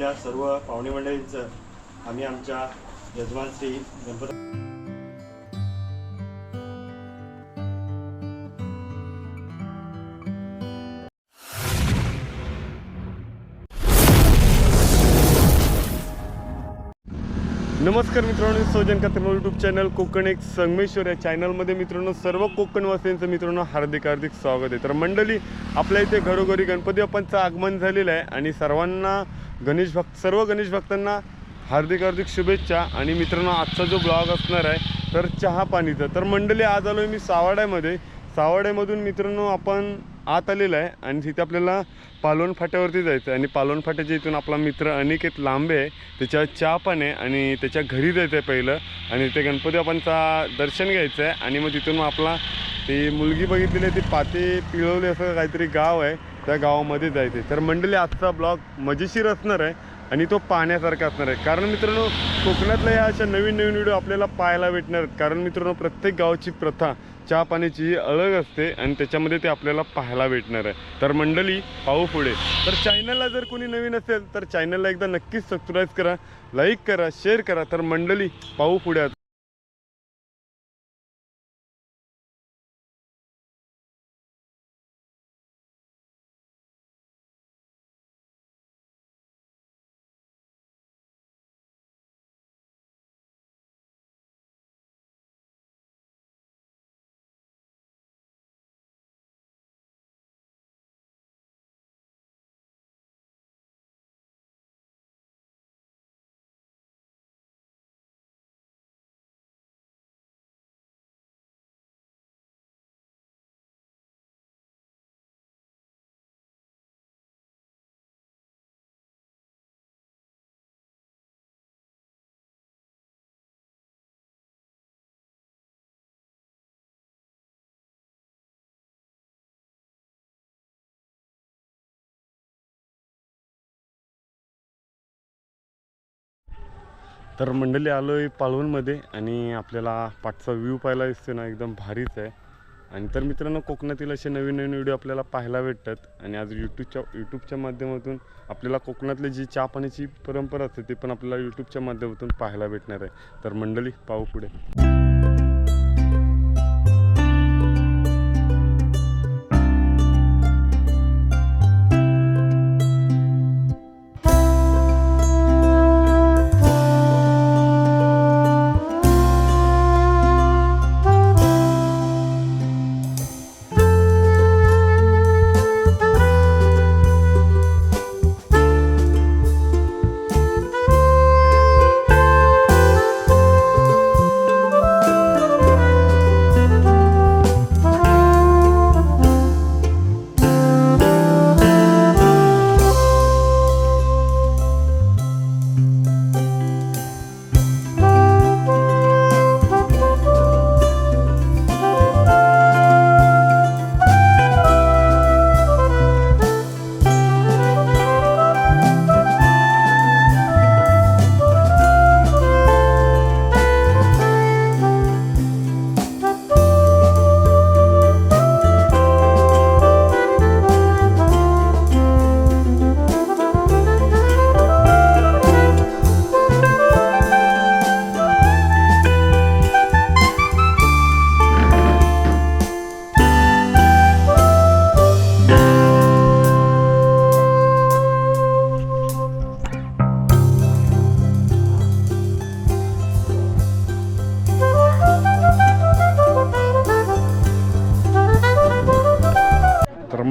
आलेल्या सर्व पाहुणे मंडळींचं आम्ही आमच्या यजमान श्री गणपती नमस्कार मित्रांनो सौजन कात्र यूट्यूब चॅनल कोकण एक संगमेश्वर या चॅनलमध्ये मित्रांनो सर्व कोकणवासियांचं मित्रांनो हार्दिक हार्दिक स्वागत आहे. तर मंडळी आपल्या इथे घरोघरी गणपती बाप्पांचं आगमन झालेलं आहे आणि सर्वांना गणेश भक्त सर्व गणेश भक्तांना हार्दिक हार्दिक शुभेच्छा. आणि मित्रांनो आजचा जो ब्लॉग असणार आहे तर चहा पाणीचा. तर मंडळी आज आलो मी सावाड्यामध्ये. सावाड्यामधून मित्रांनो आपण आत आलेलं आहे आणि तिथे आपल्याला पालवण फाट्यावरती जायचं आहे. आणि पालवण फाट्याच्या इथून आपला मित्र अनिकेत लांबे आहे. त्याच्या चहा पण आहे आणि त्याच्या घरी जायचं आहे पहिलं. आणि ते गणपती आपणचा दर्शन घ्यायचं आहे. आणि मग तिथून मग आपला ती मुलगी बघितलेली आहे ती पाते पिळवली असं काहीतरी गाव आहे. त्या गावामध्ये जायचं आहे तर मंडळी आजचा ब्लॉग मजेशीर असणार आहे आणि तो पाहण्यासारखा असणार आहे. कारण मित्रांनो कोकणातल्या या अशा नवीन नवीन व्हिडिओ आपल्याला पाहायला भेटणार. आहेत कारण मित्रांनो प्रत्येक गावाची प्रथा चहा पाण्याची ही अलग असते आणि त्याच्यामध्ये ते आपल्याला पाहायला भेटणार आहे. तर मंडळी पाहू पुढे. तर चॅनलला जर कोणी नवीन असेल तर चॅनलला एकदा नक्कीच सबस्क्राईब करा लाईक करा शेअर करा. तर मंडळी पाहू पुढे तर मंडळी आलो आहे पाळवणमध्ये आणि आपल्याला पाठचा व्ह्यू पाहायला दिसतो ना एकदम भारीच आहे. आणि तर मित्रांनो कोकणातील असे नवीन नवीन व्हिडिओ आपल्याला पाहायला भेटतात. आणि आज यूट्यूबच्या यूट्यूबच्या माध्यमातून आपल्याला कोकणातली जी चहा पाण्याची परंपरा असते ती पण आपल्याला यूट्यूबच्या माध्यमातून पाहायला भेटणार आहे. तर मंडळी पाहू पुढे.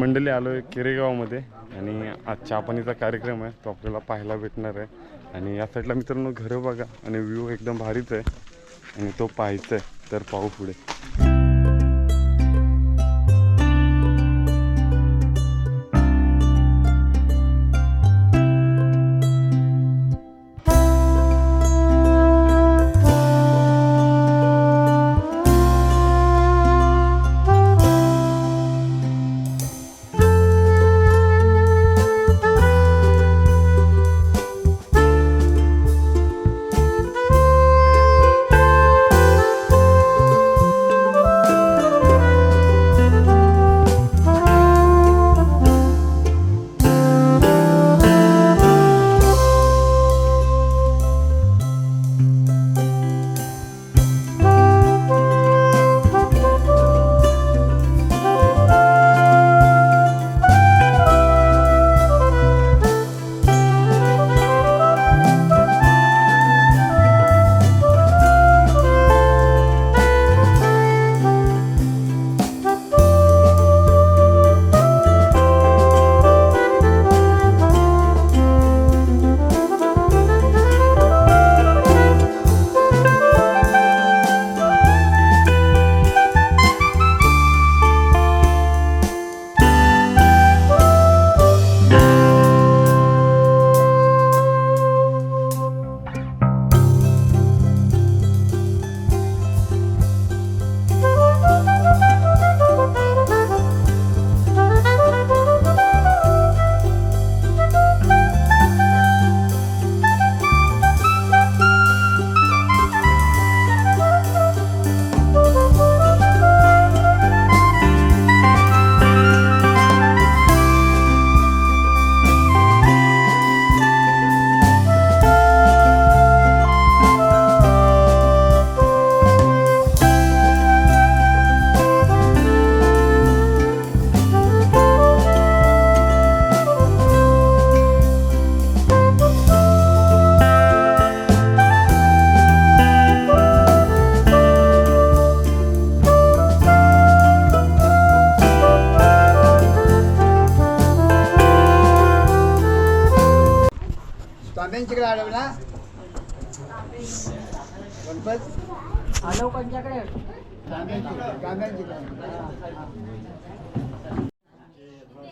मंडळी आलो आहे केरेगावमध्ये आणि आज चहापाणीचा कार्यक्रम आहे तो आपल्याला पाहायला भेटणार आहे. आणि या साईडला मित्रांनो घरं बघा आणि व्ह्यू एकदम भारीच आहे. आणि तो पाहायचा आहे तर पाहू पुढे.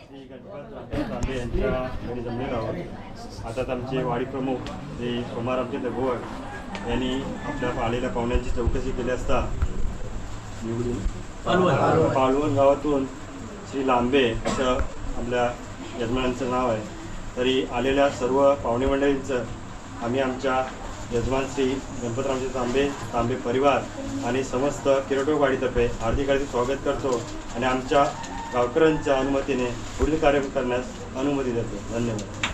श्री गणपत यांच्या घरी जमलेलो आहोत आताच आमचे वाडी प्रमुख श्री सोमारामचे दगोवड यांनी आपल्या आलेल्या पाहुण्यांची चौकशी केली असता निवडून पालवण गावातून श्री लांबे असं आपल्या यजमानांचं नाव आहे. तरी आलेल्या सर्व पाहुणे मंडळींचं आम्ही आमच्या यजमान श्री गणपतरामचे तांबे तांबे परिवार आणि समस्त किरटोबाडीतर्फे हार्दिक हार्दिक स्वागत करतो आणि आमच्या गावकऱ्यांच्या अनुमतीने पुढील कार्य करण्यास अनुमती देतो. धन्यवाद.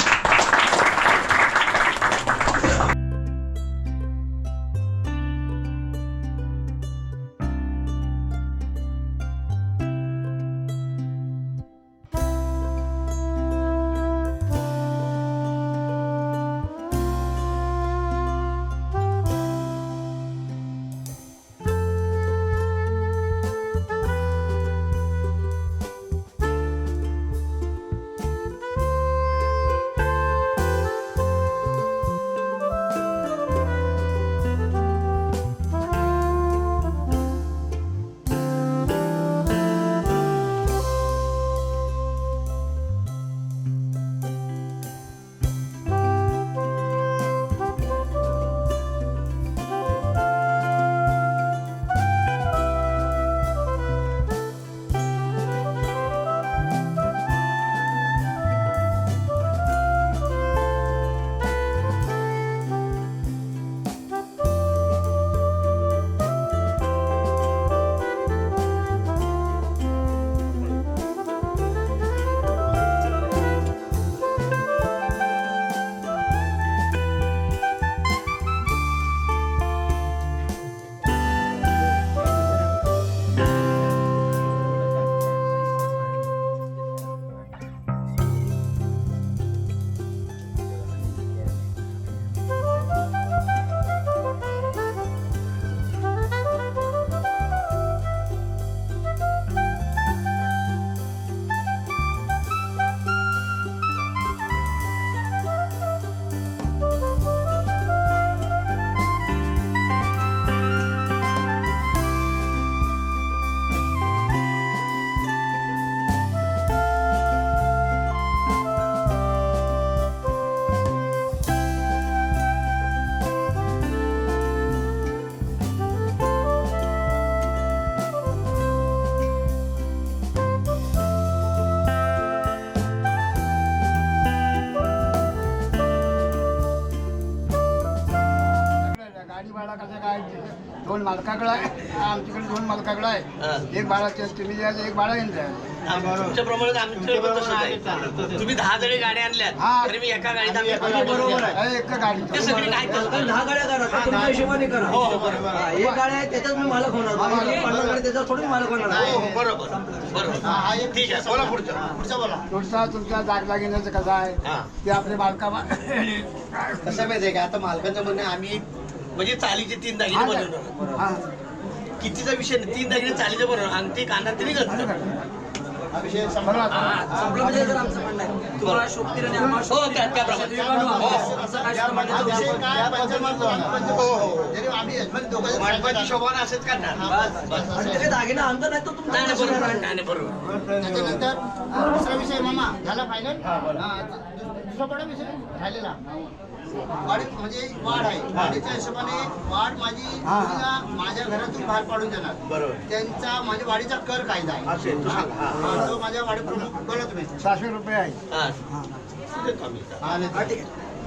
काय दोन मालकाकडे आहे. आमच्याकडे दोन मालकाकडे आहे. एक ते तुम्ही द्यायचं एक भाडा येऊन द्यायचं तसंच आहे. तुम्ही दहा जणी गाड्या आणल्यात. हा. तरी मी एका गाडीत आम्ही बरोबर आहे. एक गाडी. ते सगळी काय करतात? दहा गाड्या करा तुमच्या हिशोबाने करा. हो, हो, बरोबर. हा, एक गाड्या आहे त्याच्यात मी मालक होणार पन्नास गाडी त्याच्यात थोडी मालक होणार हो, हो, बरोबर. बरोबर. ठीक आहे बोला पुढचं. पुढचं बोला. तुमचा तुमच्या जागला घेण्याचं कसं हा. आहे ते आपले मालका कसं माहितीये का? आता मालकाचं म्हणणं आहे, आम्ही म्हणजे चालीचे तीन दागिने बनवणार हा. कितीचा विषय नाही तीन दागिने चालीचे बनवणार अंगठी कानात तरी घालतो हा विषय संभ्रम आता. संपलं म्हणजे जर आमचं म्हणणं आहे. तुम्हाला शोभतील आणि आम्हाला हो त्या त्याप्रमाणे शोभतील. हो, असं काय हा समाजाचं विषय आपण- काय पंचमार्ग होणार. हो हो. जरी आम्ही यजमान दोघं मांडवाची शोभा असेच करणार. बस, बस. आणि ते काही दागिने आणतो नाही तो नाही तुमचा नाही, बरोबर. आहे, नाही नाही, बरोबर. त्याच्यानंतर दुसरा विषय मामा. झाला फायनल दुसरा कोणा विषय? राहिलेला वाढ म्हणजे वाढ आहे. वाढीच्या हिशोबाने वाढ माझी मुलीला माझ्या घरातून बाहेर पाडून देणार. बरोबर. त्यांचा माझ्या वाढीचा कर कायदा आहे. असेल तू सांग हा. हा, तो माझ्या वाढी प्रमुख बोला तुम्ही सहाशे रुपये आहे. हा. हा, ठीक आहे.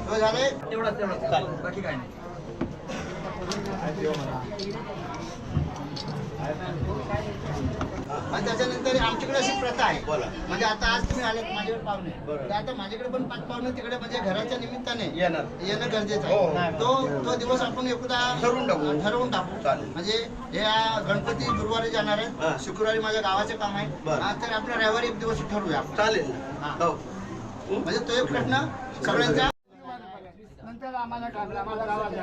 तो झाले? तेवढाच तेवढाच बाकी काय नाही. आणि त्याच्यानंतर आमच्याकडे अशी प्रथा आहे बोला. म्हणजे आता आज तुम्ही आले माझ्याकडे पाहुणे. तर आता माझ्याकडे पण पाच पाहुणे तिकडे म्हणजे घराच्या निमित्ताने येणार येणं गरजेचं हो, आहे हो. तो तो दिवस आपण एकदा ठरवून टाकू. ठरवून टाकू. म्हणजे हे गणपती गुरुवारी जाणार हा. आहे शुक्रवारी माझ्या गावाचे काम आहे. हा, तर आपल्या रविवारी एक दिवस ठरवूया चालेल हा. हो म्हणजे तो एक प्रश्न सगळ्यांचा नंतर आम्हाला काम आम्हाला गावाच्या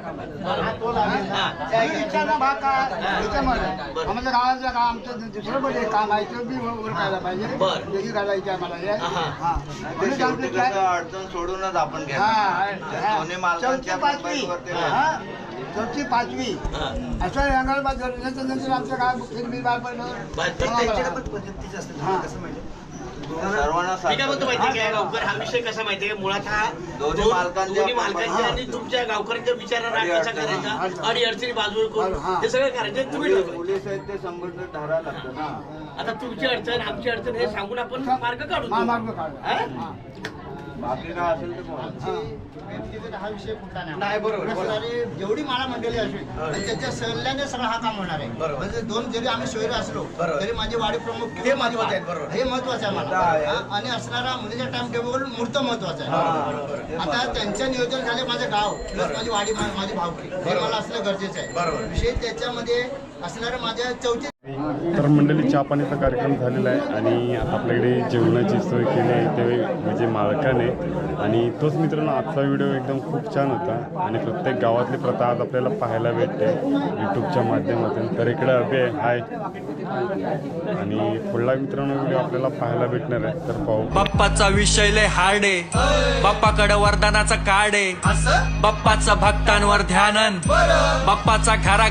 आम्हाला गावाचं काम आमचं दुसरं पण एक काम आहे ते बी उरकायला पाहिजे. बरं. तेही घालायची आम्हाला हे. हा. हा. अडचण सोडूनच आपण चौथी पाचवी. हा. चौथी पाचवी. असं रंगाला बाद झालं. नंतर नंतर आमचं काय पडलं. त्यांच्याकडे पण सर्वांना मी काय म्हणतो माहितीये हा. का गावकर हा विषय कसा माहितीये का मुळात हा दोन्ही दोन- मालकांच्या- दोन्ही मालकांच्या हा. आणि तुमच्या गावकऱ्यांच्या विचारांना कसा. करायचा आणि अडचणी बाजूला करून हा. ते सगळं करायचं तुम्ही पोलीस ठरवायचं. पोलीस आहेत ते संघटन धरायला लागतं ना आता तुमची अडचण आमची अडचण हे सांगून आपण मार्ग काढू मा- मार्ग काढू. हा? हा. विषय कुठला नाही बरोबर. असणारे जेवढी मला मंडळी असेल त्याच्या सल्ल्याने सगळं हा काम होणार आहे. म्हणजे दोन जरी आम्ही सोयरे असलो. तरी माझे वाडी प्रमुख हे बरोबर. हे महत्वाचं आहे मला आणि असणारा मुलीच्या टाइम टेबल मूर्त महत्वाचं आहे आता. त्यांचं नियोजन झाले माझं गाव प्लस माझी वाडी माझी भावकी हे मला असणं गरजेचं आहे. विषय त्याच्यामध्ये असणारं माझ्या चौथी तर मंडळी चहा पाण्याचा कार्यक्रम झालेला आहे आणि आता आपल्याकडे जेवणाची सोय केली आहे ते म्हणजे मालकाने. आणि तोच मित्रांनो आजचा व्हिडिओ एकदम खूप छान होता. आणि प्रत्येक गावातली प्रथा आज आपल्याला पाहायला भेटते यूट्यूबच्या माध्यमातून. तर इकडे अभि आहे. हाय आणि पुढला मित्रांनो व्हिडिओ आपल्याला पाहायला भेटणार आहे. तर पाहू. बाप्पाचा विषय लय हार्ड आहे. बाप्पाकडे वरदानाचा कार्ड आहे. बाप्पाचं भक्तांवर ध्यानन. बाप्पाचा घरा